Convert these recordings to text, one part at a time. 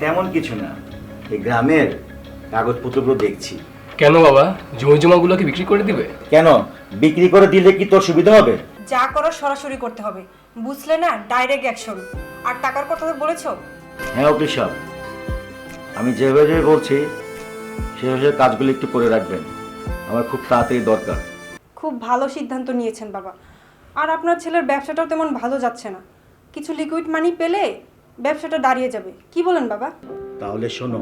তেমন কিছু না। এই গ্রামের কাগজপত্রগুলো দেখছি। কেন বাবা? জমি জমাগুলোকে বিক্রি করে দিবে? কেন? বিক্রি করে দিলে কি তোর সুবিধা হবে? যা করো সরাসরি করতে হবে। বুঝলে না ডাইরেক্ট অ্যাকশন আর টাকার কথা তো বলেছ? হ্যাঁ অফিস সাহেব। আমি যেভাবে যেভাবে বলছি সেভাবে কাজগুলো একটু করে রাখবেন। আমার খুব তাড়াতাড়ি দরকার। খুব ভালো সিদ্ধান্ত নিয়েছেন বাবা। আর আপনার ছেলের ব্যবসাটাও তেমন ভালো যাচ্ছে না। কিছু লিকুইড মানি পেলে ব্যবসাটা দাঁড়িয়ে যাবে। কি বলেন বাবা? তাহলে শোনো,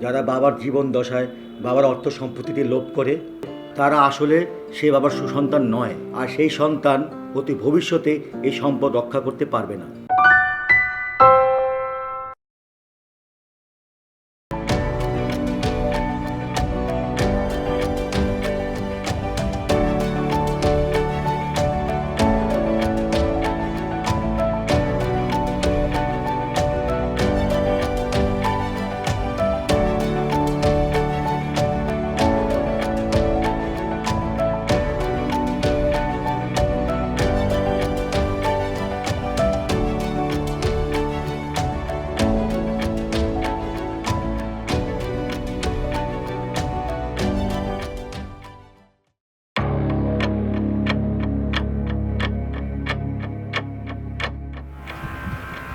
যারা বাবার জীবন দশায় বাবার অর্থ সম্পত্তিতে লোভ করে, তারা আসলে সে বাবার সুসন্তান নয়, আর সেই সন্তান অতি ভবিষ্যতে এই সম্পদ রক্ষা করতে পারবে না।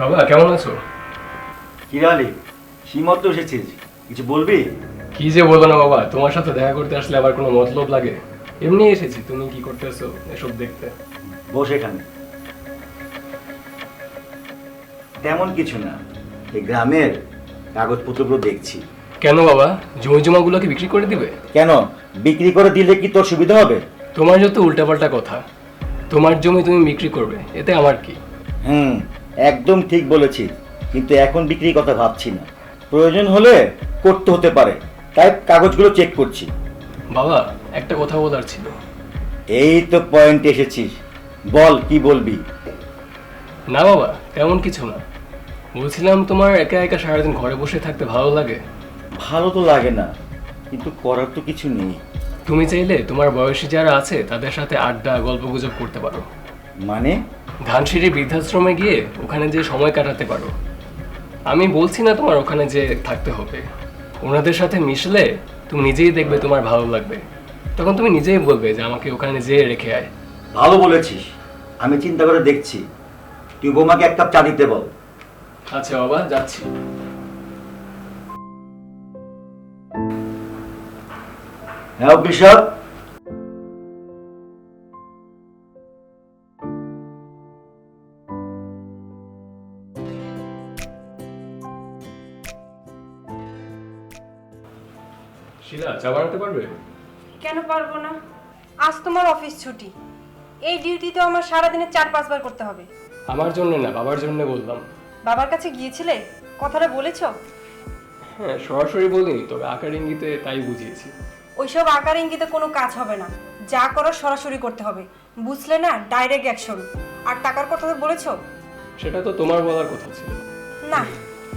বাবা কেমন আছো? কিরালি সীমত এসেছিস কিছু বলবি? কি যে বলব না বাবা তোমার সাথে দেখা করতে আসলে আবার কোনো মতলব লাগে। এমনি এসেছি তুমি কি করতেছো এসব দেখতে? বস এখানে। তেমন কিছু না এই গ্রামের কাগজপত্রগুলো দেখছি। কেন বাবা জমি জমাগুলোকে বিক্রি করে দিবে? কেন? বিক্রি করে দিলে কি তোর সুবিধা হবে? তোমার যত উল্টাপাল্টা কথা তোমার জমি তুমি বিক্রি করবে এতে আমার কি? হুম একদম ঠিক বলেছি কিন্তু এখন বিক্রির কথা ভাবছি না। প্রয়োজন হলে করতে হতে পারে। তাই কাগজগুলো চেক করছি। বাবা একটা কথা বলার ছিল। এই তো পয়েন্ট এসেছিস। বল কি বলবি? না বাবা তেমন কিছু না। বলছিলাম তোমার একা একা সারাদিন ঘরে বসে থাকতে ভালো লাগে? ভালো তো লাগে না কিন্তু করার তো কিছু নেই। তুমি চাইলে তোমার বয়সী যারা আছে তাদের সাথে আড্ডা গল্প গুজব করতে পারো। মানে? ধানসিঁড়ি বৃদ্ধাশ্রমে গিয়ে ওখানে যে সময় কাটাতে পারো। আমি বলছি না তোমার ওখানে যে থাকতে হবে। ওনাদের সাথে মিশলে তুমি নিজেই দেখবে তোমার ভালো লাগবে। তখন তুমি নিজেই বলবে যে আমাকে ওখানে যেয়ে রেখে আয়। ভালো বলেছিস। আমি চিন্তা করে দেখছি। তুই বোমাকে এক কাপ চা দিতে বল। আচ্ছা বাবা যাচ্ছি। হ্যাঁ বিশাল শিলা চা বানাতে পারবে? কেন পারব না? আজ তোমার অফিস ছুটি। এই ডিউটি তো আমার সারাদিনে চার পাঁচবার করতে হবে। আমার জন্য না বাবার জন্য বললাম। বাবার কাছে গিয়েছিলে? কথাটা বলেছ? হ্যাঁ সরাসরি বলিনি তবে আকার ইঙ্গিতে তাই বুঝিয়েছি। ওইসব আকার ইঙ্গিতে কোনো কাজ হবে না। যা করো সরাসরি করতে হবে। বুঝলে না ডাইরেক্ট অ্যাকশন আর টাকার কথা তো বলেছ? সেটা তো তোমার বলার কথা ছিল। না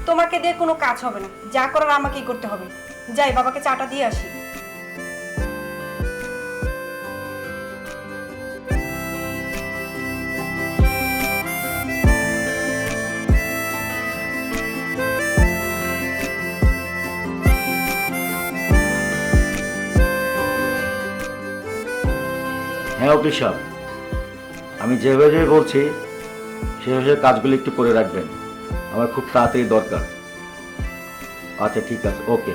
তোমাকে দিয়ে কোনো কাজ হবে না। যা করার আমাকেই করতে হবে। যাই, বাবাকে চাটা দিয়ে আসি। হ্যাঁ অফিস আমি যেভাবে যেভাবে বলছি, সেভাবে কাজগুলো একটু করে রাখবেন। আমার খুব তাড়াতাড়ি দরকার। আচ্ছা ঠিক আছে, ওকে।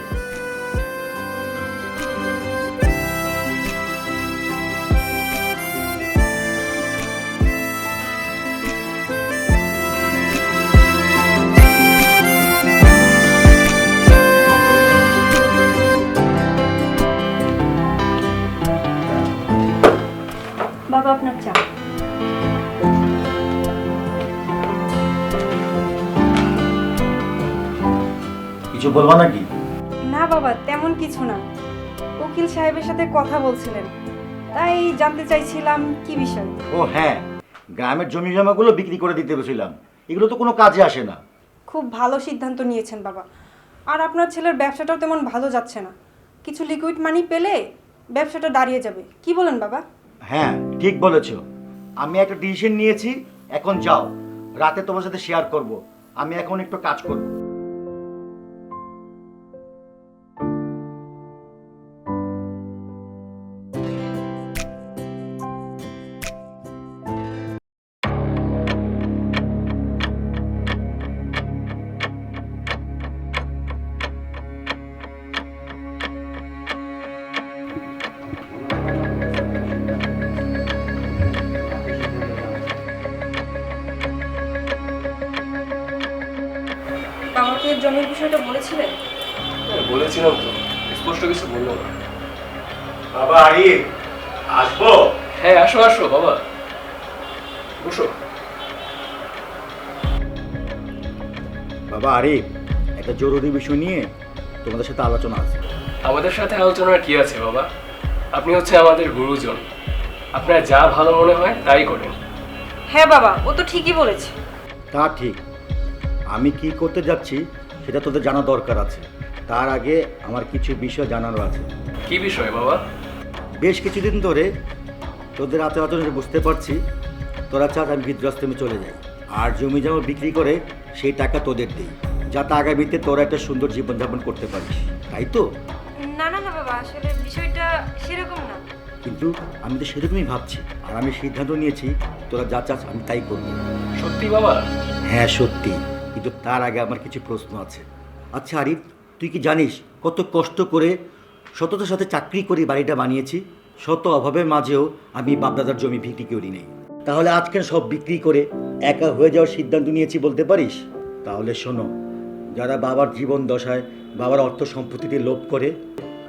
কিছু বলব নাকি? না বাবা তেমন কিছু না। উকিল সাহেবের সাথে কথা বলছিলেন। তাই জানতে চাইছিলাম কি বিষয়? ও হ্যাঁ গ্রামের জমি জমাগুলো বিক্রি করে দিতে বলেছিলাম। এগুলো তো কোনো কাজে আসে না। খুব ভালো সিদ্ধান্ত নিয়েছেন বাবা। আর আপনার ছেলের ব্যবসাটাও তেমন ভালো যাচ্ছে না। কিছু লিকুইড মানি পেলে ব্যবসাটা দাঁড়িয়ে যাবে। কি বলেন বাবা? হ্যাঁ ঠিক বলেছ। আমি একটা ডিসিশন নিয়েছি এখন যাও। রাতে তোমার সাথে শেয়ার করব। আমি এখন একটু কাজ করব। জমির বিষয়টা বলেছিলেন? হ্যাঁ, বলেছিলাম তো। স্পষ্ট কিছু বলল না। বাবা আরিফ আসব? হ্যাঁ আসো আসো বাবা। বসো। বাবা আরিফ একটা জরুরি বিষয় নিয়ে তোমাদের সাথে আলোচনা আছে। আমাদের সাথে আলোচনার কি আছে বাবা? আপনি হচ্ছে আমাদের গুরুজন। আপনার যা ভালো মনে হয় তাই করেন। হ্যাঁ বাবা ও তো ঠিকই বলেছে। তা ঠিক। আমি কি করতে যাচ্ছি সেটা তোদের জানা দরকার আছে। তার আগে আমার কিছু বিষয় জানানোর আছে। কি বিষয় বাবা? বেশ কিছুদিন ধরে তোদের আচার আচরণে বুঝতে পারছি তোরা চাস আমি বৃদ্ধাশ্রমে চলে যাই। আর জমি জমা বিক্রি করে সেই টাকা তোদের দিই যাতে আগামীতে তোরা একটা সুন্দর জীবনযাপন করতে পারিস। তাই তো? না না না বাবা আসলে বিষয়টা সেরকম না। কিন্তু আমি তো সেরকমই ভাবছি আর আমি সিদ্ধান্ত নিয়েছি তোরা যা চাস আমি তাই করব। সত্যি বাবা? হ্যাঁ সত্যি। কিন্তু তার আগে আমার কিছু প্রশ্ন আছে। আচ্ছা আরিফ, তুই কি জানিস কত কষ্ট করে সততার সাথে চাকরি করে বাড়িটা বানিয়েছি? শত অভাবের মাঝেও আমি বাপদাদার জমি বিক্রি করি নেই। তাহলে আজকে সব বিক্রি করে একা হয়ে যাওয়ার সিদ্ধান্ত নিয়েছি বলতে পারিস? তাহলে শোনো, যারা বাবার জীবন দশায় বাবার অর্থ সম্পত্তিতে লোভ করে,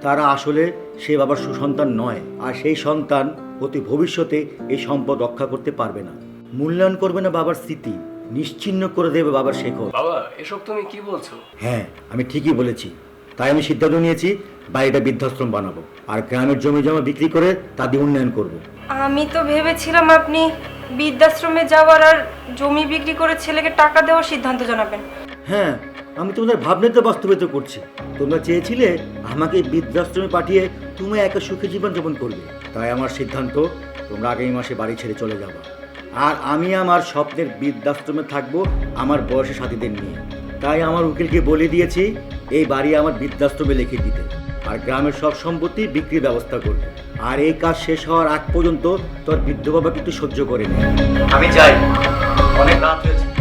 তারা আসলে সে বাবার সুসন্তান নয়, আর সেই সন্তান অতি ভবিষ্যতে এই সম্পদ রক্ষা করতে পারবে না। মূল্যায়ন করবে না বাবার স্মৃতি। নিশ্চিহ্ন করে দেবে বাবার শেখর বাবা এসব তুমি কি বলছো? হ্যাঁ আমি ঠিকই বলেছি। তাই আমি সিদ্ধান্ত নিয়েছি বাড়িটা বৃদ্ধাশ্রম বানাবো। আর গ্রামের জমি জমা বিক্রি করে তা দিয়ে উন্নয়ন করব। আমি তো ভেবেছিলাম আপনি বৃদ্ধাশ্রমে যাওয়ার আর জমি বিক্রি করে ছেলেকে টাকা দেওয়ার সিদ্ধান্ত জানাবেন। হ্যাঁ আমি তোমাদের ভাবনাতে বাস্তবায়িত করছি। তোমরা চেয়েছিলে আমাকে বৃদ্ধাশ্রমে পাঠিয়ে তুমি একা সুখী জীবন যাপন করবে। তাই আমার সিদ্ধান্ত তোমরা আগামী মাসে বাড়ি ছেড়ে চলে যাবে। আর আমি আমার স্বপ্নের বৃদ্ধাশ্রমে থাকব আমার বয়সী সাথীদের নিয়ে। তাই আমার উকিলকে বলে দিয়েছি, এই বাড়ি আমার বৃদ্ধাশ্রমে লিখে দিতে। আর গ্রামের সব সম্পত্তি বিক্রির ব্যবস্থা করবে। আর এই কাজ শেষ হওয়ার আগ পর্যন্ত তোর বৃদ্ধ বাবা কিন্তু সহ্য করে নি। আমি চাই অনেক রাত হয়েছে।